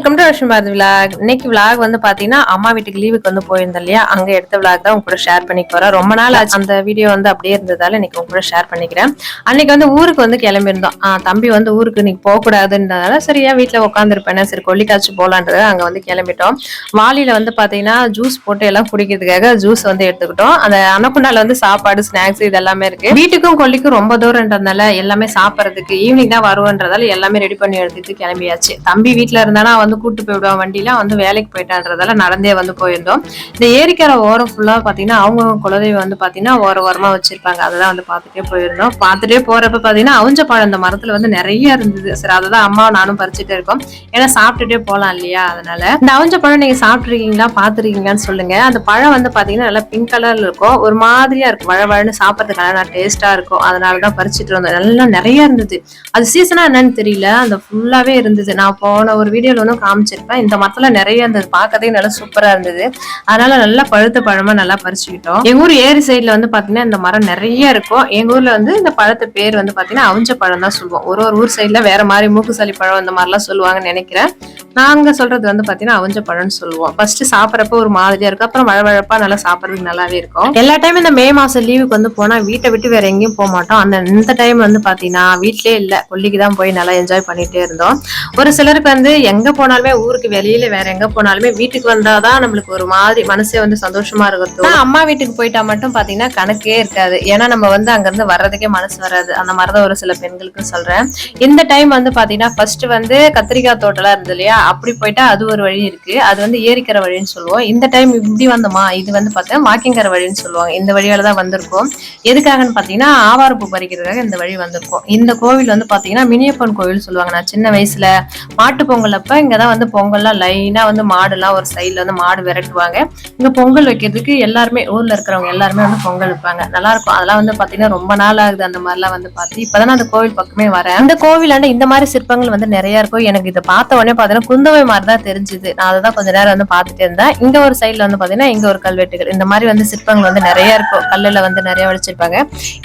Welcome to Rashmi Bharathi vlog இன்னைக்கு vlog வந்து பாத்தீங்கன்னா அம்மா வீட்டுக்கு லீவுக்கு வந்து போயிருந்தோம் இல்லையா? அங்க எடுத்த விளாக் தான் உங்க கூட ஷேர் பண்ணி போறேன். ரொம்ப நாள் ஆச்சு. அந்த வீடியோ வந்து அப்படியே இருந்ததால இன்னைக்கு உங்க கூட ஷேர் பண்ணிக்கிறேன். அன்னைக்கு வந்து ஊருக்கு வந்து கிளம்பியிருந்தோம். தம்பி வந்து ஊருக்கு இன்னைக்கு போக கூடாதுன்றதால சரியா வீட்டுல உட்காந்துருப்பேன் சரி கொல்லிக்காய்ச்சி போலான்றது அங்க வந்து கிளம்பிட்டோம். வாளியில வந்து பாத்தீங்கன்னா ஜூஸ் போட்டு எல்லாம் குடிக்கிறதுக்காக ஜூஸ் வந்து எடுத்துக்கிட்டோம். அந்த அன்னக்குண்டால வந்து சாப்பாடு ஸ்நாக்ஸ் இது எல்லாமே இருக்கு. வீட்டுக்கும் கொல்லிக்கும் ரொம்ப தூரம்ன்றதுனால எல்லாமே சாப்பிட்றதுக்கு ஈவினிங் தான் வருவோன்றதால எல்லாமே ரெடி பண்ணி எடுத்துட்டு கிளம்பியாச்சு. தம்பி வீட்டுல இருந்தானா வந்து கூட்டு போய் விடுவான் வண்டியில வந்து வேலைக்கு போயிட்டான்றதால நடந்தே வந்து போயிருந்தோம். இந்த ஏரிக்கரை ஓரம் ஃபுல்லா பாத்தீங்கன்னா அவங்க குலதெய்வம் வந்து பாத்தீங்கன்னா ஓர ஓரமா வச்சிருப்பாங்க. அதெல்லாம் வந்து பார்த்துட்டே போயிருந்தோம். பார்த்துட்டே போறப்ப பாத்தீங்கன்னா அவஞ்ச பழம் இந்த மரத்துல வந்து நிறைய இருந்தது. சரி அததான் அம்மாவும் நானும் பறிச்சுட்டே இருக்கோம். ஏன்னா சாப்பிட்டுட்டே போலாம் இல்லையா? அதனால. இந்த அவஞ்ச பழம் நீங்க சாப்பிட்டுருக்கீங்களா? பாத்துருக்கீங்களான்னு சொல்லுங்க. அந்த பழம் வந்து பாத்தீங்கன்னா நல்லா பிங்க் கலர்ல இருக்கும். ஒரு மாதிரியா இருக்கும். வழவழன்னு சாப்பிட்றதுக்கு நல்லா டேஸ்டா இருக்கும். அதனாலதான் பறிச்சுட்டு வந்தோம். நல்லா நிறைய இருந்தது. அது சீசனா என்னன்னு தெரியல. அந்த ஃபுல்லாவே இருந்தது. நான் போன ஒரு வீடியோல வந்து காமிச்சிருப்பேன். இந்த மரத்துல நிறைய இருந்தது பார்க்கவே நல்லா சூப்பரா இருந்தது. அதனால நல்லா பழுத்த பழமா நல்லா பறிச்சுக்கிட்டோம். எங்க ஊர் ஏரி சைடுல வந்து பாத்தீங்கன்னா இந்த மரம் நிறைய இருக்கும். எங்க ஊர்ல வந்து இந்த பழத்து பேர் வந்து பாத்தீங்கன்னா அவிஞ்ச பழம் தான் சொல்லுவோம். ஒரு ஒரு ஊர் சைடுல வேற மாதிரி மூக்குசளி பழம் இந்த மாதிரிலாம் சொல்லுவாங்கன்னு நினைக்கிறேன். நாங்க சொல்றது வந்து பாத்தீங்கன்னா அவிஞ்ச பழம்னு சொல்லுவோம். ஃபர்ஸ்ட் சாப்பிட்றப்ப ஒரு மாதிரியா இருக்கும். அப்புறம் வழவழப்பா நல்லா சாப்பிட்றதுக்கு நல்லாவே இருக்கும். எல்லா டைம் இந்த மே மாசம் லீவுக்கு வந்து போனா வீட்டை விட்டு வேற எங்கேயும் போக மாட்டோம். அந்த இந்த டைம் வந்து பாத்தீங்கன்னா வீட்லயே இல்ல. கொல்லிக்கு தான் போய் நல்லா என்ஜாய் பண்ணிட்டே இருந்தோம். ஒரு சிலருக்கு வந்து எங்க போனாலுமே ஊருக்கு வெளியில வேற எங்க போனாலுமே வீட்டுக்கு வந்தாதான் நம்மளுக்கு ஒரு மாதிரி மனசே வந்து சந்தோஷமா இருக்கும் அம்மா வீட்டுக்கு போயிட்டா மட்டும் பாத்தீங்கன்னா கணக்கே இருக்காது. ஏன்னா நம்ம வந்து அங்க இருந்து வர்றதுக்கே மனசு வராது. அந்த மாதிரிதான் ஒரு சில பெண்களுக்கு சொல்றேன். இந்த டைம் வந்து பாத்தீங்கன்னா ஃபர்ஸ்ட் வந்து கத்திரிக்காய் தோட்டம்லாம் இருந்தது இல்லையா? அப்படி போயிட்டா அது ஒரு வழி இருக்கு. அது வந்து ஏரிக்கிற வழின்னு சொல்லுவோம். இந்த டைம் இப்படி வந்தோமா? இது வந்து பார்த்தா வாக்கிங்கரை வழின்னு சொல்லுவாங்க. இந்த வழியால தான் வந்திருக்கோம். எதுக்காகன்னு பாத்தீங்கன்னா ஆவாரப்பூ பறிக்கிறதுக்காக இந்த வழி வந்திருக்கோம். இந்த கோவில் வந்து பாத்தீங்கன்னா மினியப்பன் கோவில் சொல்லுவாங்க. நான் சின்ன வயசுல மாட்டு பொங்கல் அப்ப இங்கதான் வந்து பொங்கல்லாம் லைனா வந்து மாடுலாம் ஒரு சைடில் வந்து மாடு விரட்டுவாங்க. இங்க பொங்கல் வைக்கிறதுக்கு எல்லாருமே ஊர்ல இருக்கிறவங்க எல்லாருமே வந்து பொங்கல் வைப்பாங்க. நல்லா இருக்கும் அதெல்லாம் வந்து பாத்தீங்கன்னா ரொம்ப நாள் ஆகுது அந்த மாதிரிலாம் வந்து பார்த்து. இப்பதான் அந்த கோவில் பக்கமே வரேன். அந்த கோவிலாண்ட இந்த மாதிரி சிற்பங்கள் வந்து நிறைய இருக்கும். எனக்கு இதை பார்த்த உடனே பாத்தீங்கன்னா குந்தவை மாதிரி தான் தெரிஞ்சுது. நான் அதை தான் கொஞ்ச நேரம் வந்து பார்த்துட்டே இருந்தேன். இங்க ஒரு சைடில் வந்து பாத்தீங்கன்னா இங்க ஒரு கல்வெட்டுகள். இந்த மாதிரி வந்து சிற்பங்கள் வந்து நிறைய இருக்கும். கல்லுல வந்து நிறைய வடிச்சிருப்பாங்க.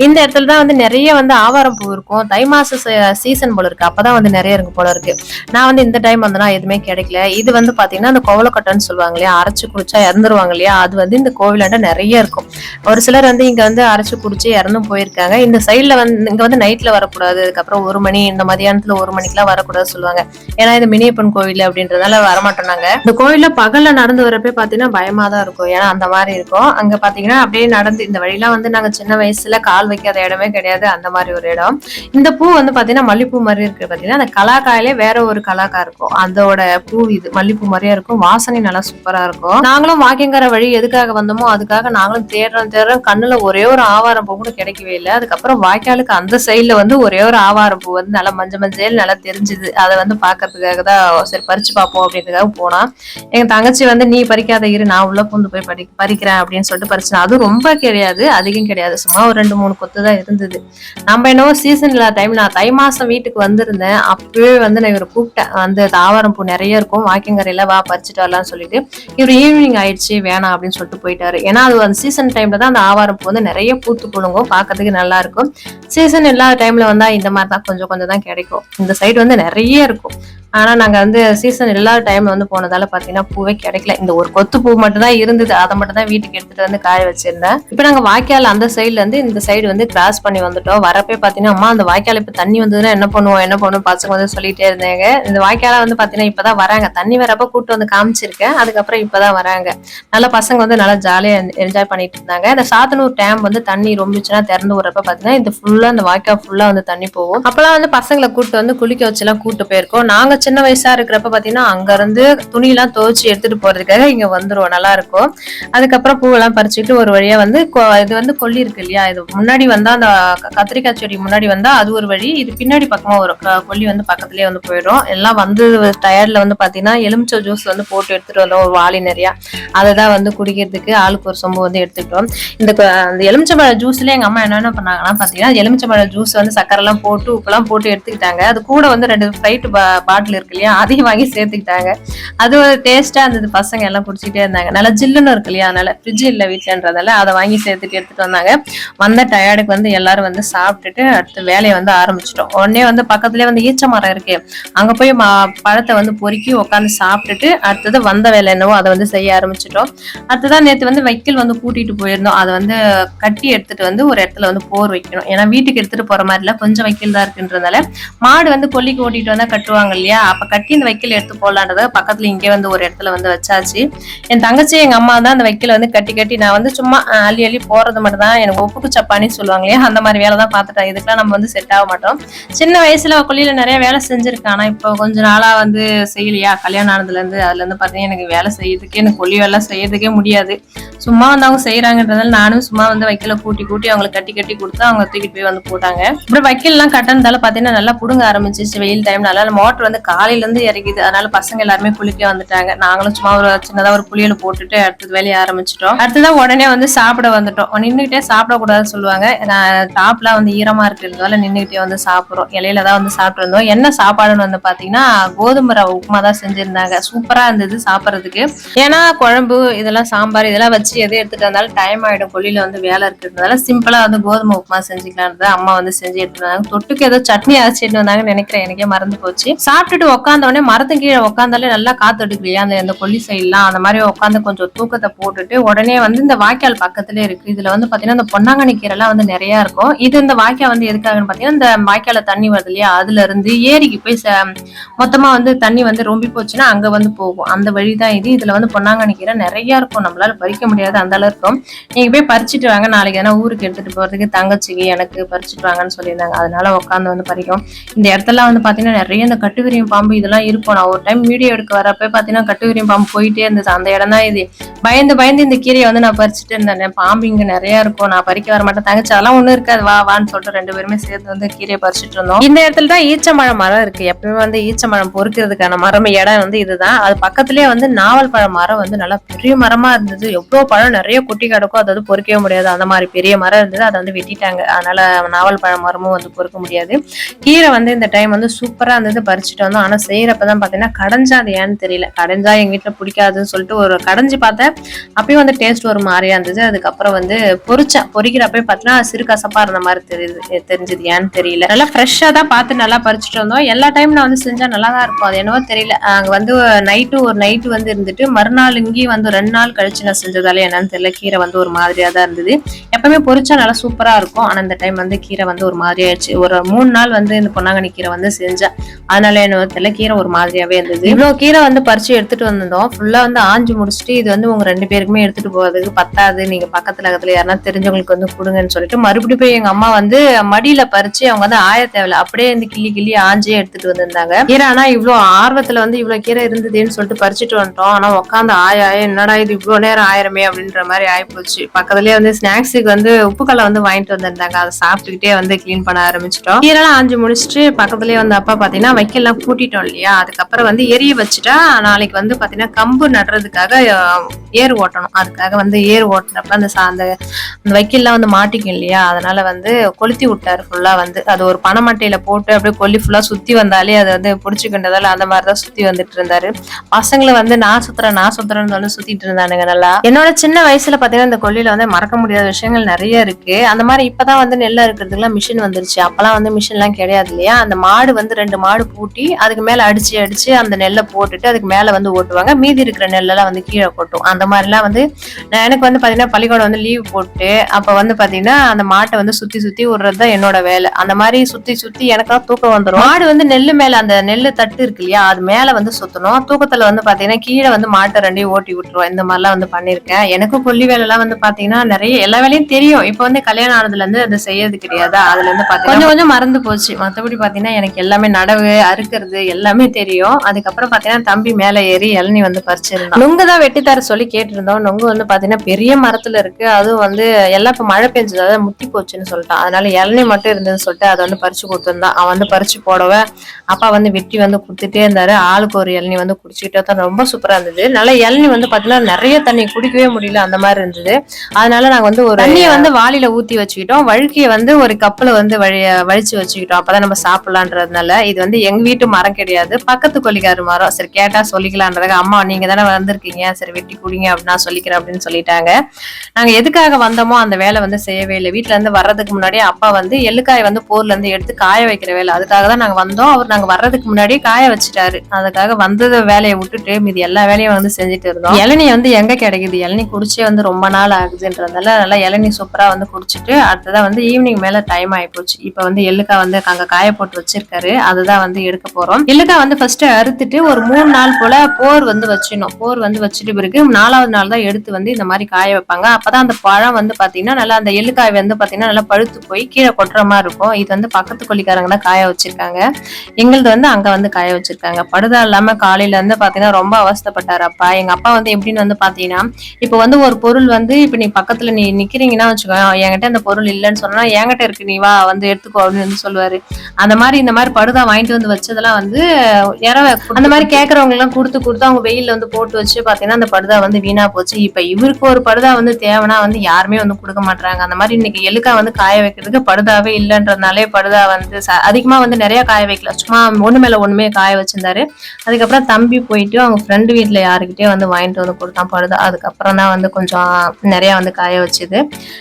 இந்த இடத்துல தான் வந்து நிறைய வந்து ஆவாரம் பூ இருக்கும். தை மாச சீசன் போல இருக்கு. அப்பதான் வந்து நிறைய இருக்கு போல இருக்கு. நான் வந்து இந்த டைம் வந்தனா எதுவுமே கிடைக்கல. இது வந்து பாத்தீங்கன்னா அந்த கோவலக்கட்டைன்னு சொல்லுவாங்க இல்லையா? அரைச்சு குடிச்சா இறந்துருவாங்க இல்லையா? அது வந்து இந்த கோவிலாண்ட நிறைய இருக்கும். ஒரு சிலர் வந்து இங்க வந்து அரைச்சு குடிச்சு இறந்தும் போயிருக்காங்க. இந்த சைடுல வந்து இங்க வந்து நைட்ல வரக்கூடாது. அதுக்கப்புறம் ஒரு மணி இந்த மதியானத்துல ஒரு மணிக்கெல்லாம் வரக்கூடாது சொல்லுவாங்க. ஏன்னா இது மினியப்பன் கோவில் அப்படின்றதால வரமாட்டோம் நாங்க. இந்த கோயில்ல பகல்ல நடந்து வரப்பே பாத்தீங்கன்னா பயமா தான் இருக்கும். ஏன்னா அந்த மாதிரி இருக்கும். அங்க பாத்தீங்கன்னா அப்படியே நடந்து இந்த வழியெல்லாம் வந்து நாங்க சின்ன வயசுல கால் வைக்காத இடமே கிடையாது. அந்த மாதிரி ஒரு இடம். இந்த பூ வந்து பாத்தீங்கன்னா மல்லிப்பூ மாதிரி இருக்கு பாத்தீங்கன்னா. அந்த கலாக்காயிலே வேற ஒரு கலாக்கா இருக்கும். அதோட பூ இது மல்லிப்பூ மாதிரியா இருக்கும். வாசனை நல்லா சூப்பரா இருக்கும். நாங்களும் வாக்கிங்கர வழி எதுக்காக வந்தோமோ அதுக்காக நாங்களும் தேடுறோம் தேடுறோம் கண்ணுல ஒரே ஒரு ஆவாரம் பூ கூட கிடைக்கவே இல்லை. அதுக்கப்புறம் வாய்க்காலுக்கு அந்த சைட்ல வந்து ஒரே ஒரு ஆவாரம் பூ வந்து நல்லா மஞ்சள் மஞ்சள் நல்லா தெரிஞ்சுது. அதை வந்து பாக்குறதுக்காக தான் சரி பறிச்சு பார்ப்போம் அப்படின்றதுக்காக போனா எங்க தங்கச்சி வந்து நீ பறிக்காத இரு. நான் உள்ள பூந்து போய் பறி பறிக்கிறேன் அப்படின்னு சொல்லிட்டு பறிச்சேன். அதுவும் ரொம்ப கிடையாது. அதிகம் கிடையாது. சும்மா ஒரு ரெண்டு மூணு கொத்து தான் இருந்தது. நம்ம என்னவோ சீசன் இல்லாத டைம் நான் தை மாசம் வீட்டுக்கு வந்திருந்தேன். அப்பவே வந்து நான் இவரை கூப்பிட்டேன். வந்து தாவரம் பூ நிறைய இருக்கும். வாக்கிங்கரையில வா பறிச்சுட்டு வரலாம்னு சொல்லிட்டு. இவர் ஈவினிங் ஆயிடுச்சு. வேணாம் அப்படின்னு சொல்லிட்டு போயிட்டாரு. ஏன்னா அது அந்த சீசன் டைம்ல தான் அந்த ஆவாரம் பூ வந்து நிறைய பூத்து குழுங்கும் பார்க்கறதுக்கு நல்லா இருக்கும். சீசன் இல்லாத டைம்ல வந்தா இந்த மாதிரி தான் கொஞ்சம் கொஞ்சம் தான் கிடைக்கும். இந்த சைடு வந்து நிறைய இருக்கும். ஆனா நாங்க வந்து சீசன் இல்லாத டைம்ல வந்து போனதால பாத்தீங்கன்னா பூவே கிடைக்கல. இந்த ஒரு கொத்து பூ மட்டும் தான் இருந்தது. அதை மட்டும் தான் வீட்டுக்கு எடுத்துட்டு வந்து காய வச்சிருந்தேன். இப்போ நாங்க வாய்க்கால் அந்த சைடுல இருந்து இந்த சைடு வந்து கிராஸ் பண்ணி வந்துட்டோம். வரப்பே பாத்தீங்கன்னா அம்மா அந்த வாய்க்கால் இப்ப தண்ணி வந்ததுன்னா என்ன பண்ணுவோம் என்ன பண்ணுவோம் பசங்க வந்து சொல்லிட்டே இருந்தாங்க. இந்த வாய்க்கால வந்து பாத்தீங்கன்னா இப்பதான் வராங்க. தண்ணி வரப்ப கூட்டு வந்து காமிச்சிருக்கேன். அதுக்கப்புறம் இப்பதான் வராங்க. நல்லா பசங்க வந்து நல்லா ஜாலியா என்ஜாய் பண்ணிட்டு இருந்தாங்க. இந்த சாத்தனூர் டேம் வந்து தண்ணி ரொம்பிச்சுன்னா திறந்து விடுறப்ப பாத்தீங்கன்னா இந்த ஃபுல்லா இந்த வாய்க்கால் ஃபுல்லா வந்து தண்ணி போகும். அப்பெல்லாம் வந்து பசங்களை கூட்டு வந்து குளிக்க வச்சு எல்லாம் கூட்டு போயிருக்கோம். நாங்க சின்ன வயசா இருக்கிறப்ப பாத்தீங்கன்னா அங்க இருந்து துணி எல்லாம் துவைச்சு எடுத்துட்டு போறதுக்காக இங்க வந்துருவோம். நல்லா இருக்கும் அதுக்கப்புறம் பூவெல்லாம் பறிச்சுட்டு ஒரு வழியா வந்து கொ- இது வந்து கொல்லி இருக்கு இல்லையா? இது முன்னாடி வந்தா அந்த கத்திரிக்காய் செடி முன்னாடி வந்தா அது ஒரு வழி. இது பின்னாடி பக்கமா ஒரு கொல்லி வந்து பக்கத்துலயே வந்து போயிடும். எல்லாம் வந்து டயர்ல வந்து பாத்தீங்கன்னா எலுமிச்சை ஜூஸ் வந்து போட்டு எடுத்துட்டு வந்தோம் ஒரு வாளி நிறையா. அதை தான் வந்து குடிக்கிறதுக்கு ஆளுக்கு ஒரு சொம்பு வந்து எடுத்துக்கிட்டோம். இந்த க- அந்த எலுமிச்சம்பழ ஜூஸ்ல எங்க அம்மா என்னென்ன பண்ணாங்கன்னா பாத்தீங்கன்னா எலுமிச்சம்பழ ஜூஸ் வந்து சக்கரை எல்லாம் போட்டு உப்பெல்லாம் போட்டு எடுத்துக்கிட்டாங்க. அது கூட வந்து ரெண்டு ஃபிளைட் பாட்டில் பாட்டில் இருக்கு இல்லையா? அதையும் வாங்கி சேர்த்துக்கிட்டாங்க. அது ஒரு டேஸ்டா இருந்தது. பசங்க எல்லாம் குடிச்சிட்டே இருந்தாங்க. நல்லா ஜில்லுன்னு இருக்கு இல்லையா? அதனால ஃப்ரிட்ஜ் இல்லை வீட்டுலன்றதால அதை வாங்கி சேர்த்துட்டு எடுத்துட்டு வந்தாங்க. வந்த டயர்டுக்கு வந்து எல்லாரும் வந்து சாப்பிட்டுட்டு அடுத்து வேலையை வந்து ஆரம்பிச்சிட்டோம். உடனே வந்து பக்கத்துலேயே வந்து ஈச்ச மரம் இருக்கு. அங்க போய் மா- பழத்தை வந்து பொறுக்கி உட்காந்து சாப்பிட்டுட்டு அடுத்தது வந்த வேலை என்னவோ அதை வந்து செய்ய ஆரம்பிச்சிட்டோம். அடுத்ததான் நேற்று வந்து வைக்கல் வந்து கூட்டிட்டு போயிருந்தோம். அதை வந்து கட்டி எடுத்துட்டு வந்து ஒரு இடத்துல வந்து போர் வைக்கணும். ஏன்னா வீட்டுக்கு எடுத்துட்டு போற மாதிரி இல்லை. கொஞ்சம் வைக்கல் தான் இருக்குன்றதால மாடு வந்து கொல்லிக்கு ஓட்டிட்டு வந்தா கட்டுவாங்க இல்லையா? அப்ப கட்டி இந்த வைக்கல் எடுத்து போடலான்றத பக்கத்துல இங்கே வந்து ஒரு இடத்துல வந்து வச்சாச்சு. என் தங்கச்சி எங்க அம்மா தான் அந்த வைக்கல வந்து கட்டி கட்டி நான் வந்து சும்மா அள்ளி அள்ளி போறது மட்டும் தான் எனக்கு ஒப்புக்கு சப்பானி சொல்லுவாங்க இல்லையா? அந்த மாதிரி வேலை தான் பார்த்துட்டேன் இதுக்கெல்லாம் நம்ம வந்து செட் ஆக மாட்டோம். சின்ன வயசுல கொல்லியில நிறைய வேலை செஞ்சிருக்கேன் ஆனா இப்போ கொஞ்ச நாளா வந்து செய்யலையா? கல்யாணம் ஆனதுல இருந்து அதுல இருந்து பாத்தீங்கன்னா எனக்கு வேலை செய்யறதுக்கே எனக்கு கொல்லி வேலை செய்யறதுக்கே முடியாது. சும்மா வந்து அவங்க செய்யறாங்கன்றதால நானும் சும்மா வந்து வைக்கல கூட்டி கூட்டி அவங்களுக்கு கட்டி கட்டி கொடுத்து அவங்க தூக்கிட்டு போய் வந்து போட்டாங்க. அப்புறம் வைக்கல்லாம் கட்டினதால பாத்தீங்கன்னா நல்லா புடுங்க ஆரம்பிச்சிச்சு வெயில் டைம் நல்லா மோட்டர் வந்து காலையில இருந்து இறங்கிது. அதனால பசங்க எல்லாருமே குளிக்க வந்துட்டாங்க. நாங்களும் சும்மா ஒரு சின்னதா ஒரு புளியல போட்டுட்டு அடுத்தது வேலையை ஆரம்பிச்சிட்டோம். அடுத்ததான் உடனே வந்து சாப்பிட வந்துட்டோம். நின்றுகிட்டே சாப்பிடக்கூடாதுன்னு சொல்லுவாங்க. நான் டாப்லாம் வந்து ஈரமா இருக்கிறதால நின்றுகிட்டே வந்து சாப்பிடுறோம். இலையில தான் வந்து சாப்பிட்டு இருந்தோம் என்ன சாப்பாடுன்னு வந்து பாத்தீங்கன்னா கோதுமை ரவை உப்புமா தான் செஞ்சிருந்தாங்க. சூப்பரா இருந்தது சாப்பிட்றதுக்கு. ஏன்னா குழம்பு இதெல்லாம் சாம்பார் இதெல்லாம் வச்சு எது எடுத்துட்டு வந்தாலும் டைம் ஆகிடும் கொல்லியில வந்து வேலை இருக்கிறதுனால சிம்பிளா வந்து கோதுமை உப்புமா செஞ்சுக்கலான்னு அம்மா வந்து செஞ்சு எடுத்துருந்தாங்க தொட்டுக்கு ஏதோ சட்னி அரைச்சிட்டு வந்தாங்கன்னு நினைக்கிறேன். எனக்கே மறந்து போச்சு. சாப்பிட்டு உட்காந்த உட்காந்தோடனே மரத்து கீழே உட்காந்தாலே நல்லா காத்து எடுக்கலையா அந்த இந்த கொல்லி சைட்லாம் அந்த மாதிரி உட்காந்து கொஞ்சம் தூக்கத்தை போட்டுட்டு உடனே வந்து இந்த வாய்க்கால் பக்கத்துல இருக்கு. இதுல வந்து பாத்தீங்கன்னா இந்த பொன்னாங்கண்ணி கீரைலாம் வந்து நிறைய இருக்கும். இது இந்த வாய்க்கால் வந்து எதுக்காகன்னு பாத்தீங்கன்னா இந்த வாய்க்கால தண்ணி வருது இல்லையா? அதுல இருந்து ஏரிக்கு போய் ச- மொத்தமா வந்து தண்ணி வந்து ரொம்பி போச்சுன்னா அங்க வந்து போகும். அந்த வழி தான் இது. இதுல வந்து பொன்னாங்கண்ணி கீரை நிறைய இருக்கும். நம்மளால பறிக்க முடியாது அந்த அளவு இருக்கும் நீங்க போய் பறிச்சுட்டு வாங்க. நாளைக்கு ஏன்னா ஊருக்கு எடுத்துட்டு போறதுக்கு தங்கச்சிக்கு எனக்கு பறிச்சுட்டு வாங்கன்னு சொல்லியிருந்தாங்க. அதனால உட்காந்து வந்து பறிக்கும். இந்த இடத்துல வந்து பாத்தீங்கன்னா நிறைய இந்த கட்டுவிரியம் பாம்பு இதெல்லாம் இருக்கும். நான் ஒரு டைம் வீடியோ எடுக்க வரப்ப பாத்தீங்கன்னா கட்டுவிரியம் பாம்பு போயிட்டே இருந்தது. அந்த இடம் தான் இது. பயந்து பயந்து இந்த கீரையை வந்து நான் பறிச்சுட்டு இருந்தேன். பாம்பு இங்க நிறைய இருக்கும். நான் பறிக்க வர மாட்டேன். தங்கச்சி அதெல்லாம் ஒண்ணும் இருக்காது. வா வான்னு சொல்லிட்டு ரெண்டு பேருமே சேர்ந்து வந்து கீரையை பறிச்சுட்டு இருந்தோம். இந்த இடத்துல தான் ஈச்சமழை மரம் இருக்கு. எப்பவுமே வந்து ஈச்சமழம் பொறுக்கிறதுக்கான மரம் இடம் வந்து இதுதான். அது பக்கத்துலயே வந்து நாவல் பழ மரம் வந்து நல்லா பெரிய மரமா இருந்தது. எவ்வளவு பழம் நிறைய குட்டி கிடக்கும். அது வந்து பொறுக்கவே முடியாது. அந்த மாதிரி பெரிய மரம் இருந்தது. அதை வந்து வெட்டிட்டாங்க. அதனால நாவல் பழ மரமும் வந்து பொறுக்க முடியாது. கீரை வந்து இந்த டைம் வந்து சூப்பரா இருந்தது. பறிச்சுட்டு ஆனால் செய்கிறப்ப தான் பார்த்திங்கன்னா கடைஞ்சா அது ஏன்னு தெரியல. கடைஞ்சா எங்கள் வீட்டில் பிடிக்காதுன்னு சொல்லிட்டு ஒரு கடைஞ்சி பார்த்தேன். அப்பயும் வந்து டேஸ்ட் ஒரு மாதிரியா இருந்தது. அதுக்கப்புறம் வந்து பொறிச்சேன் பொரிக்கிறப்ப பார்த்தீங்கன்னா சிறு கசப்பாக இருந்த மாதிரி தெரியுது தெரிஞ்சது ஏன்னு தெரியல. நல்லா ஃப்ரெஷ்ஷாக தான் பார்த்து நல்லா பறிச்சுட்டு வந்தோம். எல்லா டைம் நான் வந்து செஞ்சால் நல்லா தான் இருக்கும். அது என்னவோ தெரியல. அங்கே வந்து நைட்டு ஒரு நைட்டு வந்து இருந்துட்டு மறுநாள் இங்கேயும் வந்து ரெண்டு நாள் கழிச்சு நான் செஞ்சதால என்னன்னு தெரியல. கீரை வந்து ஒரு மாதிரியாக தான் இருந்தது. எப்பவுமே பொறிச்சா நல்லா சூப்பராக இருக்கும். ஆனால் இந்த டைம் வந்து கீரை வந்து ஒரு மாதிரி ஆயிடுச்சு ஒரு மூணு நாள் வந்து இந்த பொன்னாங்கண்ணி கீரை வந்து செஞ்சேன். அதனால என்ன தெரியல கீரை ஒரு மாதிரியாவே இருந்தது. இவ்வளவு கீரை வந்து பறிச்சு எடுத்துட்டு வந்திருந்தோம். ஃபுல்லா வந்து ஆஞ்சு முடிச்சுட்டு இது வந்து உங்க ரெண்டு பேருக்குமே எடுத்துட்டு போறதுக்கு பத்தாது. நீங்க பக்கத்துல பக்கத்துல யாருன்னா தெரிஞ்சவங்களுக்கு வந்து கொடுங்கன்னு சொல்லிட்டு மறுபடியும் போய் எங்க அம்மா வந்து மடியில பறிச்சு அவங்க வந்து ஆய தேவையில்ல. அப்படியே இந்த கிள்ளி கிள்ளி ஆஞ்சே எடுத்துட்டு வந்திருந்தாங்க. கீரை ஆனா இவ்வளவு ஆர்வத்துல வந்து இவ்வளவு கீரை இருந்ததுன்னு சொல்லிட்டு பறிச்சுட்டு வந்துட்டோம். ஆனா உட்காந்து ஆய ஆய என்னடா இது இவ்வளவு நேரம் ஆயிரமே அப்படின்ற மாதிரி ஆயிப்போச்சு. பக்கத்துலயே வந்து ஸ்நாக்ஸுக்கு வந்து உப்பு உப்புக்கல்லை வந்து வாங்கிட்டு வந்திருந்தாங்க. அதை சாப்பிட்டுக்கிட்டே வந்து க்ளீன் பண்ண ஆரம்பிச்சிட்டோம். கீரெல்லாம் ஆஞ்சு முடிச்சுட்டு பக்கத்துலயே வந்து அப்பா பாத்தீங்கன்னா வைக்கெல்லாம் கூட்டிட்டோம் இல்லையா? அதுக்கப்புறம் வந்து எரிய வச்சுட்டா நாளைக்கு வந்து பாத்தீங்கன்னா கம்பு நடுறதுக்காக ஏர் ஓட்டணும். அதுக்காக வந்து ஏர் ஓட்டுறப்ப அந்த சா- அந்த அந்த வைக்கல்லாம் வந்து மாட்டிக்கும் இல்லையா? அதனால வந்து கொளுத்தி விட்டாரு ஃபுல்லா வந்து. அது ஒரு பனைமட்டையில போட்டு அப்படியே கொல்லி ஃபுல்லா சுத்தி வந்தாலே அது வந்து பிடிச்சிக்கின்றதால அந்த மாதிரிதான் சுத்தி வந்துட்டு இருந்தாரு. பசங்களை வந்து நான் சுத்துறேன் நான் சுத்துறேன்னு சொல்லி சுத்திட்டு இருந்தானுங்க நல்லா. என்னோட சின்ன வயசுல பாத்தீங்கன்னா இந்த கொல்லியில வந்து மறக்க முடியாத விஷயங்கள் நிறைய இருக்கு. அந்த மாதிரி இப்பதான் வந்து நெல்லா இருக்கிறதுக்குலாம் மிஷின் வந்துருச்சு. அப்பெல்லாம் வந்து மிஷின் எல்லாம் கிடையாது இல்லையா? அந்த மாடு வந்து ரெண்டு மாடு பூட்டி அதுக்கு மேலே அடிச்சு அடிச்சு அந்த நெல்லை போட்டுட்டு அதுக்கு மேலே வந்து ஓட்டுவாங்க. மீதி இருக்கிற நெல்லெல்லாம் வந்து கீழே கொட்டும். அந்த மாதிரிலாம் வந்து நான் எனக்கு வந்து பார்த்தீங்கன்னா பள்ளிக்கூடம் வந்து லீவ் போட்டு அப்போ வந்து பார்த்தீங்கன்னா அந்த மாட்டை வந்து சுற்றி சுற்றி விடுறது தான் என்னோட வேலை. அந்த மாதிரி சுற்றி சுற்றி எனக்கெல்லாம் தூக்கம் வந்துடும் மாடு வந்து நெல் மேலே அந்த நெல் தட்டு இருக்கு இல்லையா அது மேலே வந்து சுற்றணும் தூக்கத்தில் வந்து பார்த்தீங்கன்னா கீழே வந்து மாட்டை ரெண்டையும் ஓட்டி விட்டுருவோம். இந்த மாதிரிலாம் வந்து பண்ணியிருக்கேன். எனக்கும் கொல்லி வேலைலாம் வந்து பார்த்தீங்கன்னா நிறைய எல்லா வேலையும் தெரியும். இப்போ வந்து கல்யாணம் ஆனதுலேருந்து அதை செய்யறது கிடையாது. அதுலேருந்து பார்த்தீங்கன்னா கொஞ்சம் கொஞ்சம் மறந்து போச்சு. மற்றபடி பார்த்தீங்கன்னா எனக்கு எல்லாமே நடவு அறுக்கிறது எல்லாமே தெரியும். அதுக்கப்புறம் பாத்தீங்கன்னா தம்பி மேல ஏறி இளநி வந்து பறிச்சிருந்தோம் நுங்கு தான் வெட்டித்தார சொல்லி கேட்டிருந்தோம். நுங்கு வந்து பாத்தீங்கன்னா பெரிய மரத்துல இருக்கு. அதுவும் வந்து எல்லாம் இப்ப மழை பெஞ்சது. அதாவது முத்தி போச்சுன்னு சொல்லிட்டான். அதனால இளநி மட்டும் இருந்ததுன்னு சொல்லிட்டு அதை வந்து பறிச்சு கொடுத்துருந்தான். அவன் வந்து பறிச்சு போடவே அப்பா வந்து வெட்டி வந்து கொடுத்துட்டே இருந்தாரு. ஆளுக்கு ஒரு இளநீ வந்து குடிச்சுக்கிட்டே தான் ரொம்ப சூப்பரா இருந்தது. நல்லா இளநீ வந்து பாத்தீங்கன்னா நிறைய தண்ணி குடிக்கவே முடியல அந்த மாதிரி இருந்தது. அதனால நாங்க வந்து ஒரு தண்ணியை வந்து வாளியில ஊத்தி வச்சுக்கிட்டோம். வழுக்கிய வந்து ஒரு கப்பல வந்து வழி வழிச்சு வச்சுக்கிட்டோம். அப்பதான் நம்ம சாப்பிடலான்றதுனால இது வந்து எங்க வீட்டு மரம் கிடையாது. பக்கத்து கொல்லிக்காரு மரம். சரி கேட்டா சொல்லிக்கலான்றதுக்கு அம்மா நீங்க தானே வந்திருக்கீங்க சரி வெட்டி குடிங்க அப்படின்னு சொல்லிக்கிறேன் அப்படின்னு சொல்லிட்டாங்க. நாங்க எதுக்காக வந்தோமோ அந்த வேலை வந்து செய்யவே இல்லை. வீட்டுல இருந்து வர்றதுக்கு முன்னாடி அப்பா வந்து எள்ளுக்காய் வந்து போர்ல இருந்து எடுத்து காய வைக்கிற வேலை. அதுக்காக தான் நாங்க வந்தோம். அவர் நாங்க வர்றதுக்கு முன்னாடியே காய வச்சுட்டாரு. அதுக்காக வந்தது வேலையை விட்டுட்டு மீதி எல்லா வேலையும் வந்து செஞ்சுட்டு இருந்தோம். இளநீ வந்து எங்க கிடைக்குது? இளநீ குடிச்சே வந்து ரொம்ப நாள் ஆகுதுன்றதால நல்லா இளநீ சூப்பரா வந்து குடிச்சிட்டு அடுத்ததான் வந்து ஈவினிங் மேல டைம் ஆகி போச்சு இப்ப வந்து எள்ளுக்காய் வந்து அங்க காய போட்டு வச்சிருக்காரு. அதுதான் வந்து எடுக்க போறோம். எள்ளுக்காய் வந்து ஃபர்ஸ்ட் அறுத்துட்டு ஒரு மூணு நாள் போல போர் வந்து வச்சிடணும். போர் வந்து வச்சுட்டு பிறகு நாலாவது நாள் தான் எடுத்து வந்து இந்த மாதிரி காய வைப்பாங்க. அப்பதான் அந்த பழம் வந்து பாத்தீங்கன்னா நல்லா அந்த எள்ளுக்காய் வந்து பாத்தீங்கன்னா நல்லா பழுத்து போய் கீழே கொட்டுற மாதிரி இருக்கும். இது வந்து பக்கத்து கொல்லிக்காரங்க தான் காய வச்சிருக்காங்க. எங்களது வந்து அங்க வந்து காய வச்சிருக்காங்க. படுதா இல்லாம காலையில இருந்து பாத்தீங்கன்னா ரொம்ப அவஸ்தைப்பட்டாரு அப்பா எங்க அப்பா வந்து எப்படின்னு வந்து பாத்தீங்கன்னா இப்ப வந்து ஒரு பொருள் வந்து இப்ப நீ பக்கத்துல நீ நிக்கிறீங்கன்னா வச்சுக்கோ என்கிட்ட அந்த பொருள் இல்லைன்னு சொன்னா என்கிட்ட இருக்கு நீ வா வந்து எடுத்துக்கோ அப்படின்னு வந்து சொல்லுவாரு. அந்த மாதிரி இந்த மாதிரி படுதா வாங்கிட்டு வந்து வச்சதெல்லாம் வந்து இரவ அந்த மாதிரி கேக்குறவங்க எல்லாம் கொடுத்து கொடுத்து அவங்க வெயில்ல வந்து போட்டு வச்சு பாத்தீங்கன்னா அந்த படுதா வந்து வீணா போச்சு. இப்ப இவருக்கு ஒரு படுதா வந்து தேவைன்னா வந்து யாருமே வந்து கொடுக்க மாட்டாங்க அந்த மாதிரி இன்னைக்கு எலுக்கா வந்து காய வைக்கிறதுக்கு படுதாவே இல்லைன்றதுனாலே படுதா வந்து ச- அதிகமா வந்து நிறைய காய வைக்கல. சும்மா ஒண்ணு மேல ஒண்ணுமே காய வச்சிருந்தாரு. அதுக்கப்புறம் தம்பி போயிட்டு அவங்க ஃப்ரெண்டு வீட்டுல யாருக்கிட்டே வந்து வாங்கிட்டு வந்து கொடுத்தான் படுதா. அதுக்கப்புறம் தான் வந்து கொஞ்சம் நிறைய வந்து காய வச்சுது.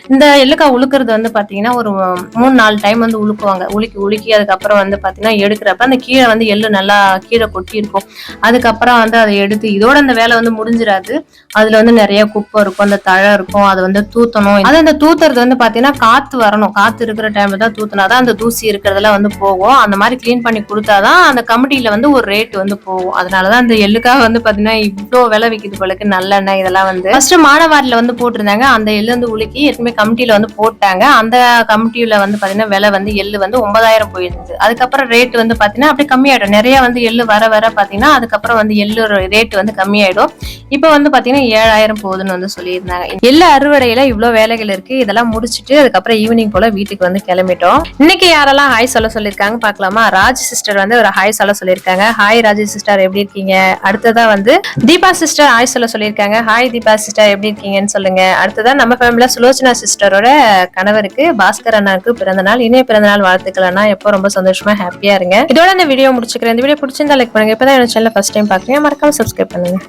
இந்த எள்ளுக்காய் உழுக்கிறது வந்து பாத்தீங்கன்னா ஒரு மூணு நாலு டைம் வந்து உழுக்குவாங்க. உலுக்கி உலுக்கி அதுக்கப்புறம் வந்து பாத்தீங்கன்னா எடுக்கிறப்ப அந்த கீழே வந்து எள்ளு நல்லா கீழே கொட்டி இருக்கும் அதுக்கப்புறம் வந்து அதை எடுத்து இதோட அந்த வேலை வந்து முடிஞ்சிடாது அதுல வந்து நிறைய குப்பை இருக்கும் அந்த தழை இருக்கும் அதை வந்து தூத்தணும். அது அந்த தூத்துறது வந்து பாத்தீங்கன்னா காத்து வரணும். காத்து இருக்கிற டைம்ல தான் தூத்துனாதான் அந்த தூசி இருக்கிறதெல்லாம் வந்து போகும். அந்த மாதிரி கிளீன் பண்ணி கொடுத்தாதான் அந்த கமிட்டியில வந்து ஒரு ரேட் வந்து போகும். அதனாலதான் அந்த எள்ளுக்காக வந்து பாத்தீங்கன்னா இவ்வளோ விலை விற்கிது போலக்கு நல்லெண்ணெய் இதெல்லாம் வந்து. ஃபர்ஸ்ட் மானவாரில வந்து போட்டிருந்தாங்க. அந்த எள்ளு வந்து உலுக்கி எதுவுமே கமிட்டியில வந்து போட்டாங்க. அந்த கமிட்டியில வந்து பாத்தீங்கன்னா விலை வந்து எள்ளு வந்து ஒன்பதாயிரம் போயிருந்தது. அதுக்கப்புறம் ரேட் வந்து பாத்தீங்கன்னா அப்படியே கம்மியாயிடும். நிறைய வந்து எள்ளு வர வர பாத்தீங்கன்னா அதுக்கப்புறம் வந்து எள்ளு ரேட் வந்து கம்மியாயிடும். இப்போ வந்து பாத்தீங்கன்னா ஏழாயிரம் போகுதுன்னு வந்து சொல்லியிருந்தாங்க. எள்ளு அறுவடையில இவ்வளோ வேலைகள் இருக்கு. இதெல்லாம் முடிச்சுட்டு அதுக்கப்புறம் ஈவினிங் போல வீட்டுக்கு வந்து கிளம்பிட்டோம். இன்னைக்கு யாரெல்லாம் ஹாய் சொல்ல சொல்லியிருக்காங்க பார்க்கலாமா? ராஜ் சிஸ்டர் வந்து ஒரு ஹாய் சொல்ல சொல்லியிருக்காங்க. ஹாய் ராஜ் சிஸ்டர் எப்படி இருக்கீங்க? அடுத்ததா வந்து தீபா சிஸ்டர் ஹாய் சொல்ல சொல்லியிருக்காங்க. ஹாய் தீபா சிஸ்டர் எப்படி இருக்கீங்கன்னு சொல்லுங்க. அடுத்ததா நம்ம ஃபேமிலியில சுலோச்சனா சிஸ்டரோட கணவருக்கு பாஸ்கர் அண்ணாவுக்கு பிறந்த நாள் இணைய பிறந்த நாள் வாழ்த்துக்கள் அண்ணா. எப்போ ரொம்ப சந்தோஷமா ஹாப்பியா இருங்க. இதோட இந்த வீடியோ முடிச்சுக்கிறேன் இந்த வீடியோ பிடிச்சிருந்தா லைக் பண்ணுங்க. இப்பதான் என்னோட சேனல் ஃபஸ்ட் டைம் பாக்குறீங்க மறக்காம சப்ஸ்கிரைப் பண்ணுங்க.